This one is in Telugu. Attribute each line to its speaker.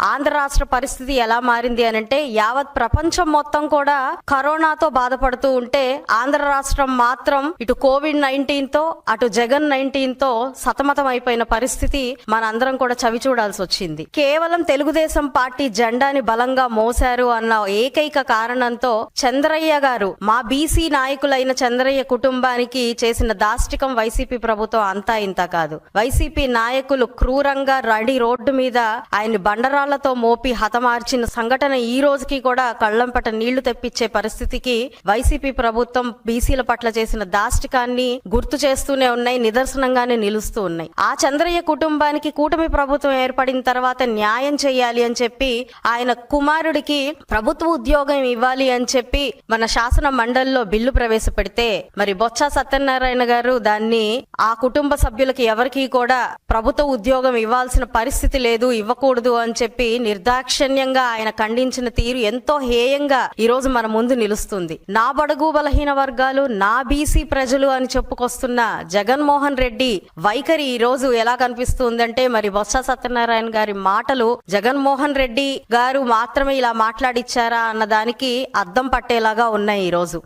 Speaker 1: ఆంధ్ర రాష్ట్ర పరిస్థితి ఎలా మారింది అని అంటే యావత్ ప్రపంచం మొత్తం కూడా కరోనాతో బాధపడుతూ ఉంటే ఆంధ్ర రాష్ట్రం మాత్రం ఇటు కోవిడ్ నైన్టీన్తో అటు జగన్ నైన్టీన్తో సతమతం అయిపోయిన పరిస్థితి మనందరం కూడా చవి చూడాల్సి వచ్చింది. కేవలం తెలుగుదేశం పార్టీ జెండాని బలంగా మోసారు అన్న ఏకైక కారణంతో చంద్రయ్య గారు మా బీసీ నాయకులైన చంద్రయ్య కుటుంబానికి చేసిన దాష్టికం వైసీపీ ప్రభుత్వం అంతా ఇంత కాదు. వైసీపీ నాయకులు క్రూరంగా రడి రోడ్డు మీద ఆయన బండరా బండరాళ్ళతో మోపి హతమార్చిన సంఘటన ఈ రోజుకి కూడా కళ్ళంపట నీళ్ళు తెప్పించే పరిస్థితికి వైసీపీ ప్రభుత్వం బీసీల పట్ల చేసిన దాష్టికాన్ని గుర్తు చేస్తూనే ఉన్నాయి నిదర్శనంగానే నిలుస్తూ ఉన్నాయి. ఆ చంద్రయ్య కుటుంబానికి కూటమి ప్రభుత్వం ఏర్పడిన తర్వాత న్యాయం చేయాలి అని చెప్పి ఆయన కుమారుడికి ప్రభుత్వ ఉద్యోగం ఇవ్వాలి అని చెప్పి మన శాసన మండలిలో బిల్లు ప్రవేశపెడితే మరి బొత్స సత్యనారాయణ గారు దాన్ని ఆ కుటుంబ సభ్యులకి ఎవరికి కూడా ప్రభుత్వ ఉద్యోగం ఇవ్వాల్సిన పరిస్థితి లేదు ఇవ్వకూడదు అని చెప్పి నిర్దాక్షిణ్యంగా ఆయన ఖండించిన తీరు ఎంతో హేయంగా ఈరోజు మన ముందు నిలుస్తుంది. నా బడుగు బలహీన వర్గాలు నా బీసీ ప్రజలు అని చెప్పుకొస్తున్న జగన్మోహన్ రెడ్డి వైఖరి ఈ రోజు ఎలా కనిపిస్తుందంటే మరి బొత్స సత్యనారాయణ గారి మాటలు జగన్మోహన్ రెడ్డి గారు మాత్రమే ఇలా మాట్లాడిచ్చారా అన్న దానికి అద్దం పట్టేలాగా ఉన్నాయి ఈరోజు